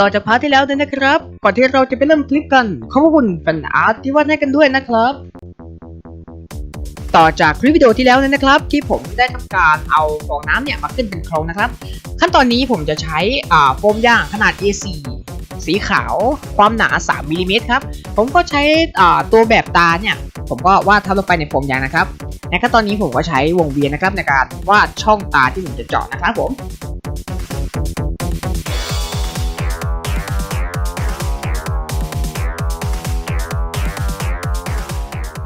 ต่อจากพาร์ทที่แล้วเลยนะครับ ก่อนที่เราจะไปเริ่มคลิปกันขอบคุณแฟนอาร์ตที่วาดให้กันด้วยนะครับ ต่อจากคลิปวิดีโอที่แล้วเลยนะครับ ที่ผมได้ทำการเอาฟองน้ำเนี่ยมาขึ้นเป็นโครงนะครับ ขั้นตอนนี้ผมจะใช้อ่าโฟมย่างขนาด A4 สีขาวความหนา 3มิลลิเมตรครับ ผมก็ใช้อ่าตัวแบบตาเนี่ย ผมก็วาดทับลงไปในโฟมยางนะครับ ในขั้นตอนนี้ผมก็ใช้วงเวียนนะครับในการวาดช่องตาที่ผมจะเจาะนะครับผม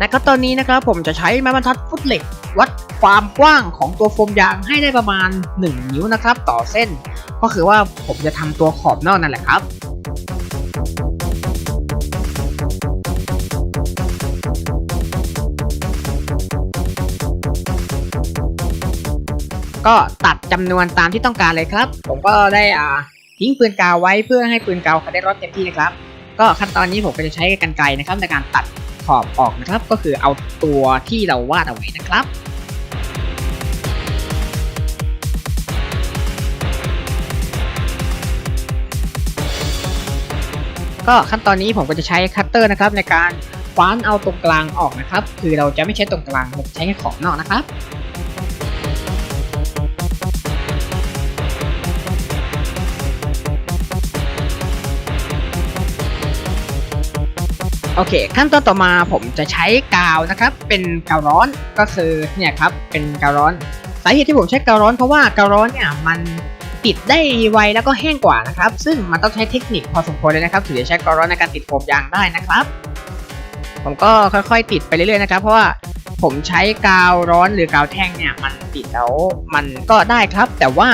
นะครับตอนนี้นะครับผมจะใช้ไม้บรรทัดฟุตเหล็ก วัดความกว้างของตัวโฟมยางให้ได้ประมาณ 1 นิ้วนะครับ ต่อเส้น ก็คือว่าผมจะทำตัวขอบนอกนั่นแหละครับก็ตัดจำนวนตามที่ต้องการเลยครับ ผมก็ได้อ่าทิ้งปืนกาวไว้เพื่อให้ปืนกาวเขาได้รอดเต็มที่นะครับ ก็ขั้นตอนนี้ผมก็จะใช้กรรไกรนะครับในการตัด ขอบออกนะครับ ก็คือเอาตัวที่เราวาดเอาไว้นะครับก็ขั้นตอนนี้ผมก็จะใช้คัตเตอร์นะครับในการคว้านเอาตรงกลางออกนะครับ คือเราจะไม่ใช้ตรงกลางเราใช้แค่ขอบนอกนะครับ โอเค ขั้นตอนต่อมาผมจะใช้กาวนะครับ เป็นกาวร้อนก็คือเนี่ยครับเป็นกาวร้อนสาเหตุที่ผมใช้กาวร้อนเพราะว่ากาวร้อนเนี่ยมันติดได้ไวแล้วก็แห้งกว่านะครับ ซึ่งมันต้องใช้เทคนิคพอสมควรเลยนะครับถึงจะใช้กาวร้อนในการติดโฟมยางได้นะครับ ผมก็ค่อยๆ ติดไปเรื่อยๆนะครับ เพราะว่าผมใช้กาวร้อนหรือกาวแท่งเนี่ยมันติดแล้วมันก็ได้ครับ แต่ว่า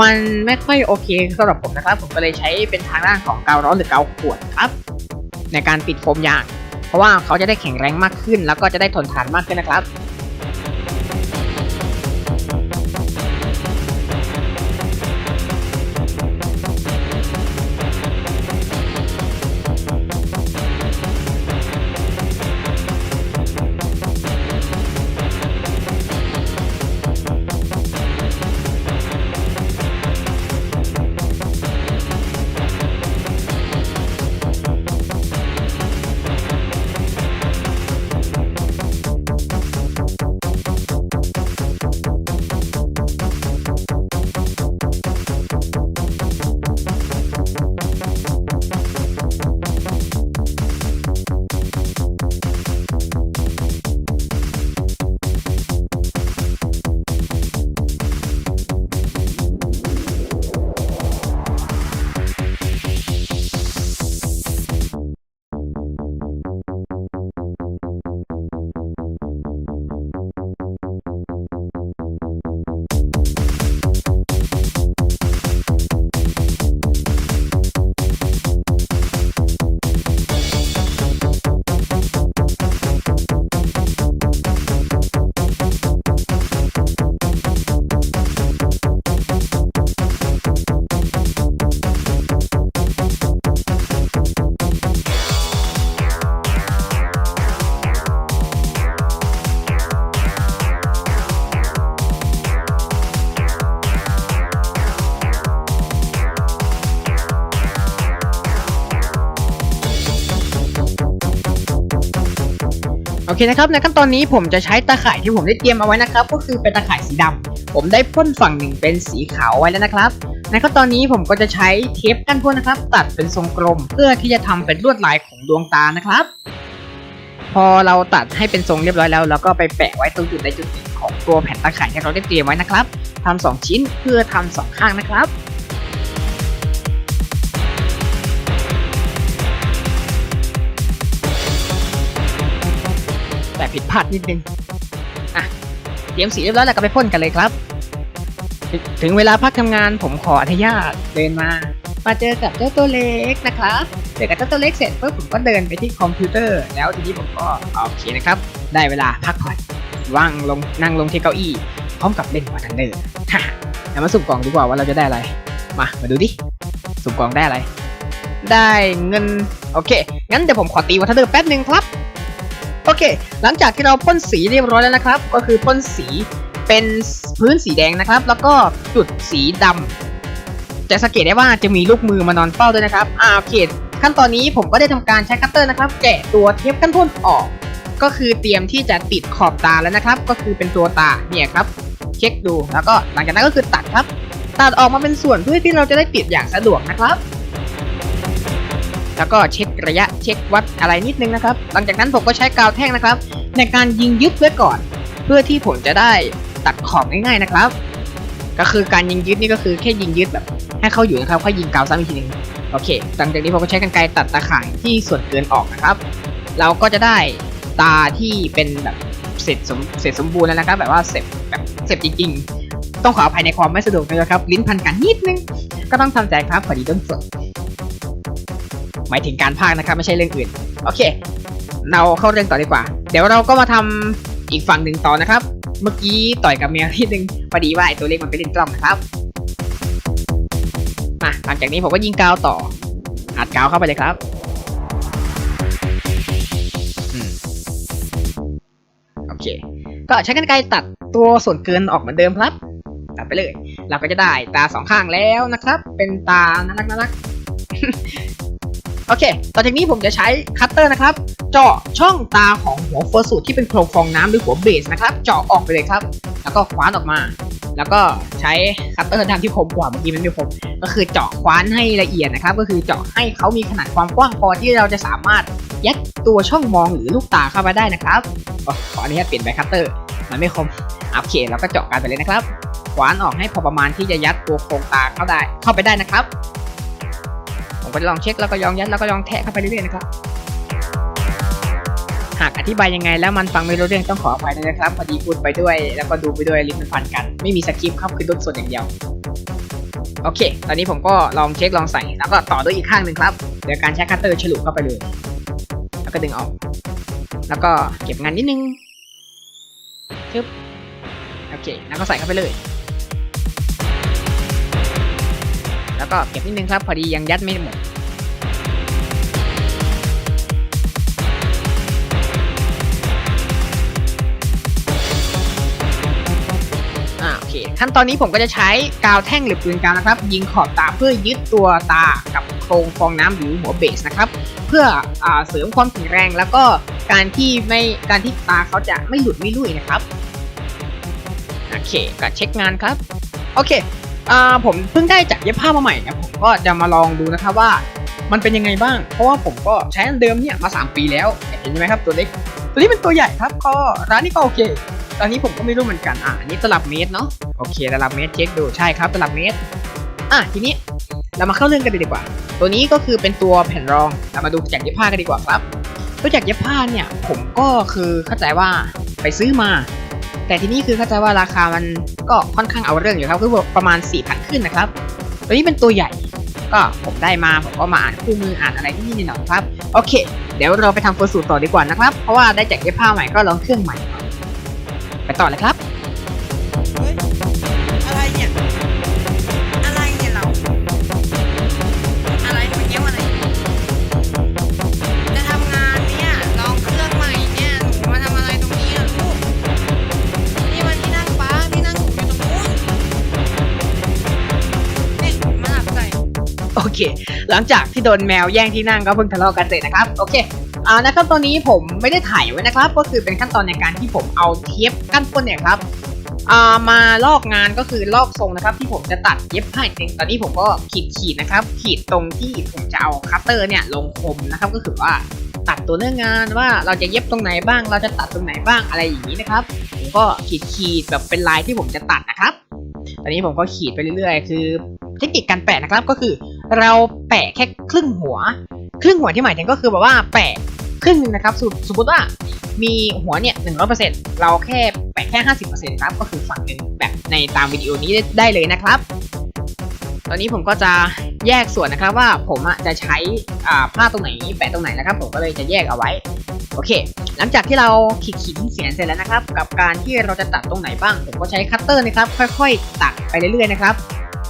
มันไม่ค่อยโอเคสำหรับผมนะครับ ผมก็เลยใช้เป็นทางด้านของกาวร้อนหรือกาวขวดครับ ในการปิดโฟมยาง เพราะว่าเขาจะได้แข็งแรงมากขึ้น แล้วก็จะได้ทนทานมากขึ้นนะครับ นะครับในขั้นตอนนี้ผมจะใช้ตาข่ายที่ผมได้เตรียมเอาไว้นะครับ ก็คือเป็นตาข่ายสีดำผมได้พ่นฝั่งหนึ่งเป็นสีขาวไว้แล้วนะครับ ในขั้นตอนนี้ผมก็จะใช้เทปกั้นพ่นนะครับ ตัดเป็นทรงกลม เพื่อที่จะทำเป็นลวดลายของดวงตานะครับ พอเราตัดให้เป็นทรงเรียบร้อยแล้วเราก็ไปแปะไว้ตรงจุดใดจุดหนึ่งของตัวแผ่นตาข่ายที่เราได้เตรียมไว้นะครับทำสองชิ้นเพื่อทำสองข้างนะครับ ผิดพลาดนิดนึง อะเตรียมสีเรียบร้อยแล้วก็ไปพ่นกันเลยครับ ถึงเวลาพักทำงานผมขออนุญาตเดินมา มาเจอกับเจ้าตัวเล็กนะครับเจอกับเจ้าตัวเล็กเสร็จปุ๊บผมก็เดินไปที่คอมพิวเตอร์ แล้วทีนี้ผมก็โอเคนะครับ ได้เวลาพักผ่อนว่างลงนั่งลงที่เก้าอี้ พร้อมกับเล่นวอทันเดอร์ฮ่าแล้วมาสุ่มกล่องดีกว่าว่าเราจะได้อะไร มา มาดูดิ สุ่มกล่องได้อะไร ได้เงิน โอเค งั้นเดี๋ยวผมขอตีวอทันเดอร์แป๊บหนึ่งครับ โอเค หลังจากที่เราพ่นสีเรียบร้อยแล้วนะครับ ก็คือพ่นสีเป็นพื้นสีแดงนะครับ แล้วก็จุดสีดจะสังเกตได้ว่าจะมีลูกมือมานอนเฝ้าด้วยนะครับอ่าโอเคขั้นตอนนี้ผมก็ได้ทำการใช้คัตเตอร์นะครับ แกะตัวเทปกันพ่นออก ก็คือเตรียมที่จะติดขอบตาแล้วนะครับ ก็คือเป็นตัวตาเนี่ยครับ เช็คดูแล้วก็หลังจากนั้นก็คือตัดครับ ตัดออกมาเป็นส่วนเพื่อที่เราจะได้ติดอย่างสะดวกนะครับ แล้วก็เช็คระยะเช็ควัดอะไรนิดนึงนะครับ หลังจากนั้นผมก็ใช้กาวแท่งนะครับ ในการยิงยึดไว้ก่อน เพื่อที่ผมจะได้ตัดขอบง่ายๆนะครับ ก็คือการยิงยึดนี่ก็คือแค่ยิงยึดแบบ ให้เขาอยู่นะครับค่อยยิงกาวซ้ำอีกทีหนึงโอเค หลังจากนี้ผมก็ใช้กรรไกรตัดตาข่ายที่ส่วนเกินออกนะครับ เราก็จะได้ตาที่เป็นแบบเสร็จสมเสร็จสมบูรณ์แล้วนะครับ แบบว่าเสร็จแบบเสร็จจริงๆ ต้องขออภัยในความไม่สะดวกนะครับ ลิ้นพันกันนิดนึง ก็ต้องทำใจครับพอดีต้นสด หมายถึงการพากนะครับไม่ใช่เรื่องอื่น โอเค เราเข้าเรื่องต่อดีกว่า เดี๋ยวเราก็มาทำอีกฝั่งหนึ่งต่อนะครับ เมื่อกี้ต่อยกับแมวนิดนึงพอดีว่าไอตัวเล็กมันไปเล่นกล้องนะครับมาหลังจากนี้ผมก็ยิงกาวต่ออัดกาวเข้าไปเลยครับอโอเค ก็ใช้กรรไกรตัดตัวส่วนเกินออกเหมือนเดิมครับตัดไปเลย เราก็จะได้ตาสองข้างแล้วนะครับ เป็นตาน่ารักน่ารัก โอเค ต่อจากนี้ผมจะใช้คัตเตอร์นะครับ เจาะช่องตาของหัวเฟอร์สูตที่เป็นโครงฟองน้ำหรือหัวเบสนะครับ เจาะออกไปเลยครับ แล้วก็คว้านออกมา แล้วก็ใช้คัตเตอร์ทำที่คมกว่าเมื่อกี้มันม่คม ก็คือเจาะคว้านให้ละเอียดนะครับ ก็คือเจาะให้เขามีขนาดความกว้างพอที่เราจะสามารถยัดตัวช่องมองหรือลูกตาเข้าไปได้นะครับอ๋อขออนุญาตเปลี่ยนใบคัตเตอร์ มันไม่คมโอเคเราก็เจาะกันไปเลยนะครับคว้านออกให้พอประมาณที่จะยัดตัวโครงตาเข้าได้เข้าไปได้นะครับ ผมก็จะลองเช็คแล้วก็ยองยัดแล้วก็ยองแทะเข้าไปเรื่อยๆนะครับหากอธิบายยังไงแล้วมันฟังไม่รู้เรื่องต้องขออภัยด้วยนะครับพอดีพูดไปด้วย แล้วก็ดูไปด้วยลิ้นมันพันกัน ไม่มีสคริปต์ครับคือต้นส่วนอย่างเดียว โอเค ตอนนี้ผมก็ลองเช็คลองใส่แล้วก็ต่อด้วยอีกข้างหนึ่งครับเดี๋ยวการใช้คัตเตอร์ฉลุเข้าไปเลย แล้วก็ดึงออก แล้วก็เก็บงานนิดนึงชึบโอเค แล้วก็ใส่เข้าไปเลย แล้วก็เก็บนิดนึงครับพอดียังยัดไม่หมดอ่าโอเคขั้นตอนนี้ผมก็จะใช้กาวแท่งหรือปืนกาวนะครับ ยิงขอบตาเพื่อยึดตัวตากับโครงฟองน้ำหรือหัวเบสนะครับ เพื่ออเสริมความแข็งแรงแล้วก็การที่ไม่การที่ตาเขาจะไม่หลุดไม่ลุยนะครับ โอเคก็เช็คงานครับ โอเค อ่าผมเพิ่งได้จากเย็บผ้ามาใหม่นะผมก็จะมาลองดูนะครับว่า มันเป็นยังไงบ้าง เพราะว่าผมก็ใช้อันเดิมเนี่ยมา 3 ปีแล้วเห็นไหมครับตัวเล็ก ตัวนี้เป็นตัวใหญ่ครับก็ร้านนี้ก็โอเคตอนนี้ผมก็ไม่รู้เหมือนกันอะอันนี่ตลับเมตรเนาะโอเคตลับเมตรเช็คดูใช่ครับตลับเมตรอะทีนี้เรามาเข้าเรื่องกันเลยดีกว่า ตัวนี้ก็คือเป็นตัวแผ่นรองเรามาดูจากเย็บผ้ากันดีกว่าครับตัวจากเย็บผ้าเนี่ยผมก็คือเข้าใจว่าไปซื้อมา แต่ที่นี่คือเข้าใจว่าราคามันก็ค่อนข้างเอาเรื่องอยู่ครับคือประมาณ 4 0 0 0 ขึ้นนะครับตัวนี้เป็นตัวใหญ่ก็ผมได้มาผมก็มาอ่านคู่มืออ่านอะไรที่นี่หน่อยครับโอเค เดี๋ยวเราไปทำโฟร์สูตรต่อดีกว่านะครับ เพราะว่าได้จากเย็บผ้าใหม่ก็ลองเครื่องใหม่ ไปต่อเลยครับ หลังจากที่โดนแมวแย่งที่นั่งก็เพิ่งทะเลาะกันเสร็จนะครับ โอเคอ่านะครับตอนนี้ผมไม่ได้ถ่ายไว้นะครับ ก็คือเป็นขั้นตอนในการที่ผมเอาเทปกั้นก้นเนี่ยครับอ่ามาลอกงานก็คือลอกทรงนะครับ ที่ผมจะตัดเย็บผ้าจริงตอนนี้ผมก็ขีดขีดนะครับ ขีดตรงที่ผมจะเอาคัตเตอร์เนี่ยลงคมนะครับ ก็คือว่าตัดตัวเนื้องานว่าเราจะเย็บตรงไหนบ้าง เราจะตัดตรงไหนบ้างอะไรอย่างนี้นะครับผมก็ขีดขีดแบบเป็นลายที่ผมจะตัดนะครับ ตอนนี้ผมก็ขีดไปเรื่อยๆ คือ เทคนิคการแปะนะครับก็คือ เราแปะแค่ครึ่งหัว ครึ่งหัวที่หมายถึงก็คือแบบว่าแปะครึ่งหนึงนะครับสมมติว่ามีหัวเนี่ยหนึ่งร้อยเปอร์เซ็นต์เราแค่แปะแค่ห้าสิบเปอร์เซ็นต์ครับก็คือฝั่งหนึ่งแบบในตามวิดีโอนี้ได้เลยนะครับ ตอนนี้ผมก็จะแยกส่วนนะครับว่าผมจะใช้อ่าผ้าตรงไหนแปะตรงไหนนะครับ ผมก็เลยจะแยกเอาไว้ โอเค หลังจากที่เราขีดขีดเสียนเสร็จแล้วนะครับ กับการที่เราจะตัดตรงไหนบ้าง ผมก็ใช้คัตเตอร์นะครับ ค่อย ๆ ตัดไปเรื่อยๆนะครับ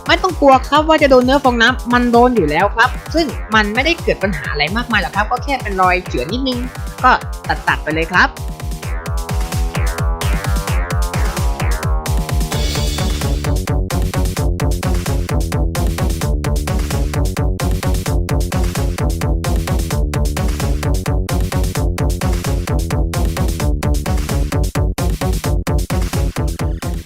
ไม่ต้องกลัวครับว่าจะโดนเนื้อฟองน้ำมันโดนอยู่แล้วครับ ซึ่งมันไม่ได้เกิดปัญหาอะไรมากมายหรอกครับ ก็แค่เป็นรอยเฉือนนิดนึง ก็ตัดตัดไปเลยครับ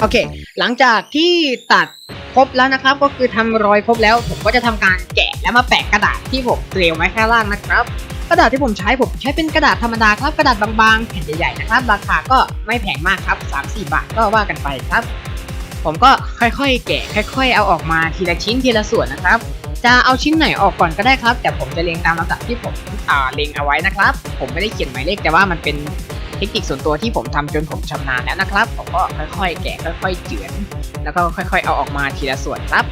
โอเค หลังจากที่ตัด ครบแล้วนะครับ ก็คือทำรอยครบแล้ว ผมก็จะทำการแกะแล้วมาแปะกระดาษที่ผมเตรียมไว้ข้างล่างนะครับ กระดาษที่ผมใช้ผมใช้เป็นกระดาษธรรมดาครับกระดาษบางๆแผ่นใหญ่ๆนะครับ ราคาก็ไม่แพงมากครับ 3-4 บาทก็ว่ากันไปครับ ผมก็ค่อยๆ แกะ ค่อย ๆ เอาออกมาทีละชิ้นทีละส่วนนะครับจะเอาชิ้นไหนออกก่อนก็ได้ครับ แต่ผมจะเรียงตามลำดับที่ผมอ่าเรียงเอาไว้นะครับ ผมไม่ได้เขียนหมายเลขแต่ว่ามันเป็น เทคนิคส่วนตัวที่ผมทำจนผมชำนาญแล้วนะครับ ผมก็ค่อยๆ แกะค่อย ๆ เจือน แล้วก็ค่อย ๆ เอาออกมาทีละส่วนครับ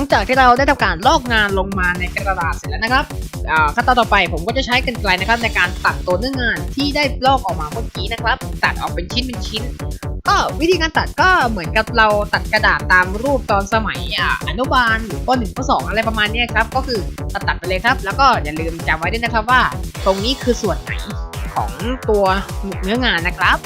งจากที่เราได้ทำการลอกงานลงมาในกระดาษเสร็จแล้วนะครับขั้นตอนต่อไปผมก็จะใช้กรรไกรนะครับในการตัดตัวเนื้องานที่ได้ลอกออกมาเมื่อกี้นะครับ ตัดออกเป็นชิ้นเป็นชิ้น ก็วิธีการตัดก็เหมือนกับเราตัดกระดาษตามรูปตอนสมัยออนุบาลหรือปหนึ่งปสองอะไรประมาณนี้ครับ ก็คือตัดตัดไปเลยครับ แล้วก็อย่าลืมจำไว้ด้วยนะครับว่า ตรงนี้คือส่วนไหนของตัวเนื้องานนะครับ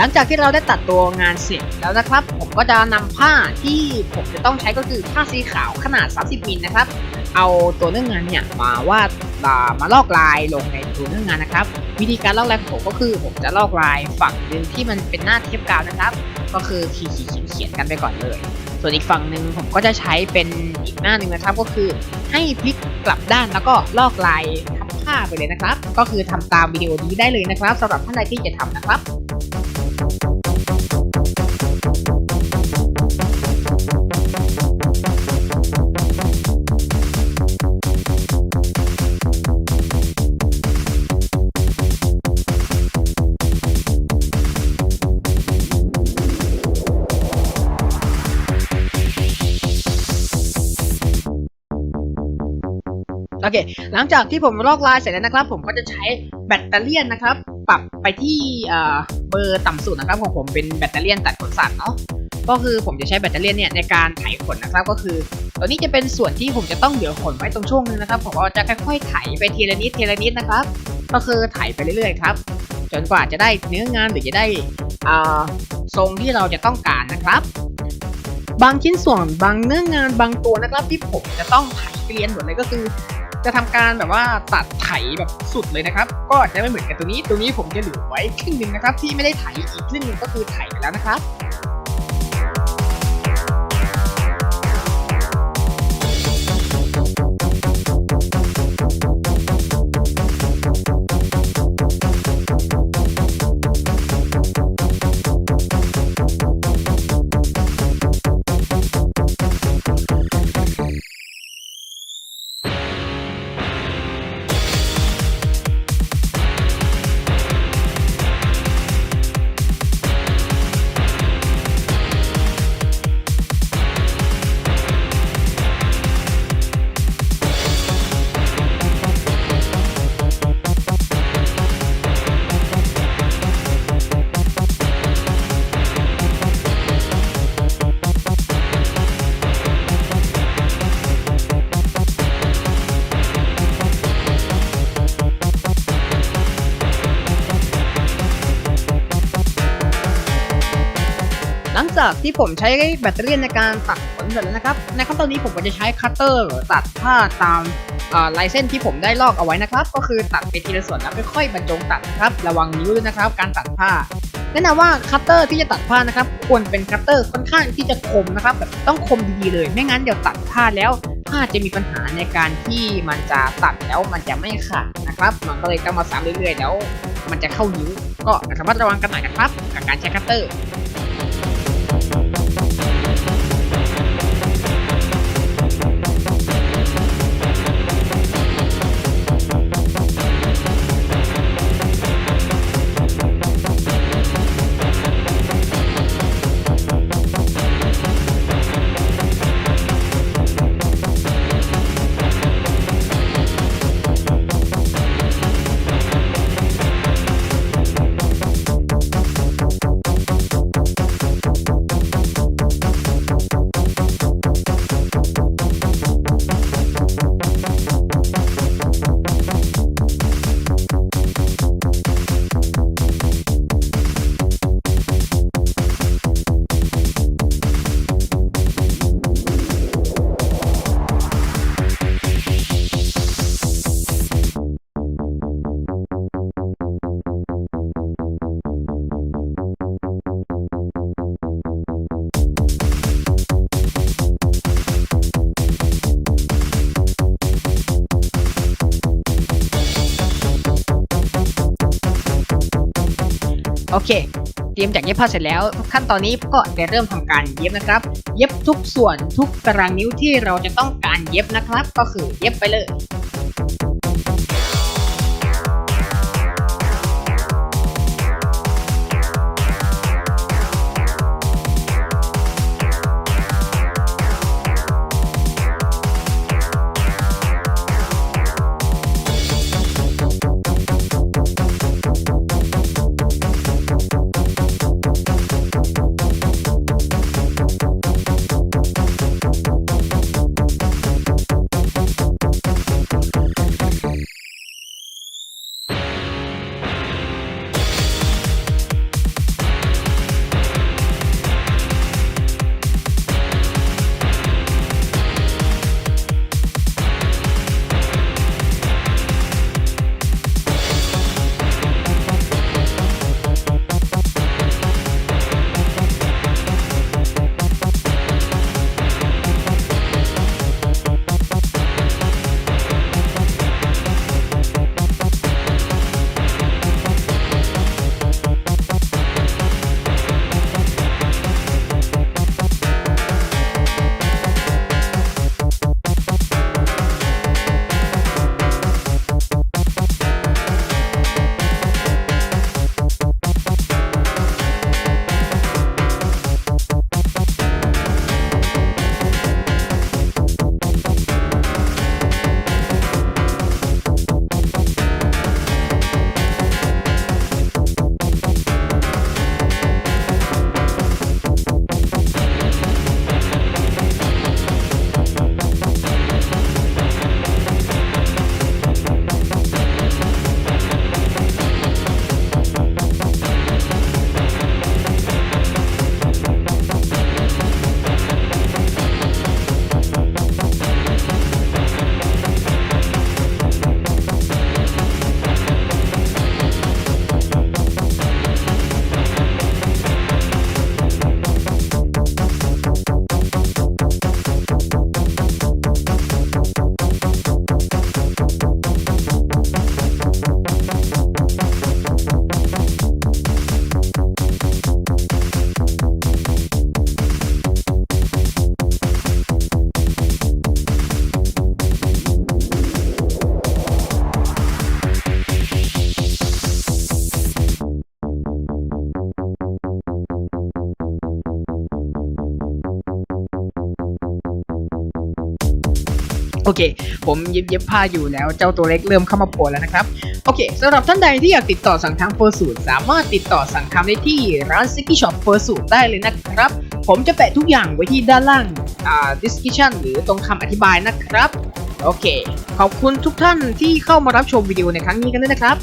หลังจากที่เราได้ตัดตัวงานเสร็จแล้วนะครับ ผมก็จะนำผ้าที่ผมจะต้องใช้ก็คือผ้าสีขาวขนาด 30มิลนะครับ เอาตัวเนื้องานเนี่ยมาวาดมาลอกลายลงในตัวเนื้องานนะครับ วิธีการลอกลายของผมก็คือผมจะลอกลายฝั่งหนึ่งที่มันเป็นหน้าเทปกาวนะครับ ก็คือขีดๆเขียนๆกันไปก่อนเลย ส่วนอีกฝั่งหนึ่งผมก็จะใช้เป็นอีกหน้าหนึ่งนะครับ ก็คือให้พลิกกลับด้านแล้วก็ลอกลายทับผ้าไปเลยนะครับ ก็คือทำตามวิดีโอนี้ได้เลยนะครับสำหรับท่านใดที่จะทำนะครับ โอเค หลังจากที่ผมลอกลายเสร็จแล้วนะครับ ผมก็จะใช้แบตเตอรี่นะครับ ปรับไปที่เบอร์ต่ำสุดนะครับของผมเป็นแบตเตอรี่ตัดขนสัตว์เนาะก็คือผมจะใช้แบตเตอรี่เนี่ยในการไถขนนะครับก็คือตัวนี้จะเป็นส่วนที่ผมจะต้องเหลือขนไว้ตรงช่วงนึงนะครับผมก็จะค่อยๆไถไปทีละนิดทีละนิดนะครับ ก็คือไถไปเรื่อยๆครับจนกว่าจะได้เนื้องานหรือจะได้ทรงที่เราจะต้องการนะครับ บางชิ้นส่วนบางเนื้องานบางตัวนะครับที่ผมจะต้องไถเกลียนหมดเลยก็คือ จะทำการแบบว่าตัดไถแบบสุดเลยนะครับ ก็จะไม่เหมือนกับตัวนี้ ตัวนี้ผมจะเหลือไว้ครึ่งหนึ่งนะครับ ที่ไม่ได้ไถอีกครึ่งหนึงก็คือไถไปแล้วนะครับากที่ผมใช้แบตเตอรี่ในการตัดขนเสร็จแล้วนะครับ ในขั้นตอนนี้ผมก็จะใช้คัตเตอร์ตัดผ้าตามลายเส้นที่ผมได้ลอกเอาไว้นะครับ ก็คือตัดไปทีละส่วนแล้วค่อยๆบรรจงตัดนะครับระวังนิ้วด้วยนะครับ การตัดผ้าแนะนำว่าคัตเตอร์ที่จะตัดผ้านะครับควรเป็นคัตเตอร์ค่อนข้างที่จะคมนะครับแบบต้องคมดีๆเลยไม่งั้นเดี๋ยวตัดผ้าแล้วผ้าจะมีปัญหาในการที่มันจะตัดแล้วมันจะไม่ขาดนะครับมันก็เลยต้องมาซ้ำเรื่อยๆ แล้ว มันจะเข้านิ้วก็ระมัดระวังกันหน่อยนะครับ กับการใช้คัตเตอร์ โอเค เตรียมจากเย็บผ้าเสร็จแล้ว ขั้นตอนนี้ก็จะเริ่มทำการเย็บนะครับ เย็บทุกส่วนทุกตารางนิ้วที่เราจะต้องการเย็บนะครับ ก็คือเย็บไปเลย อเค ผมเย็บเย็บผ้าอยู่แล้ว เจ้าตัวเล็กเริ่มเข้ามาโผล่แล้วนะครับ โอเคสำหรับท่านใดที่อยากติดต่อสั่งทำเฟอร์สูตสามารถติดต่อสั่งทำได้ที่ร้านซิกกี้ช็อปเฟอร์สูตได้เลยนะครับ ผมจะแปะทุกอย่างไว้ที่ด้านล่างอ่า description หรือตรงคำอธิบายนะครับ โอเค ขอบคุณทุกท่านที่เข้ามารับชมวิดีโอในครั้งนี้กันด้วยนะครับ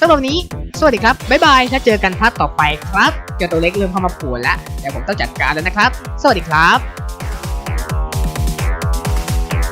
สำหรับนี้ สวัสดีครับ บ๊ายบาย ถ้าเจอกันพาร์ทต่อไปครับ เจ้าตัวเล็กเริ่มเข้ามาปวดแล้ว เดี๋ยวผมต้องจัดการแล้วนะครับ สวัสดีครับ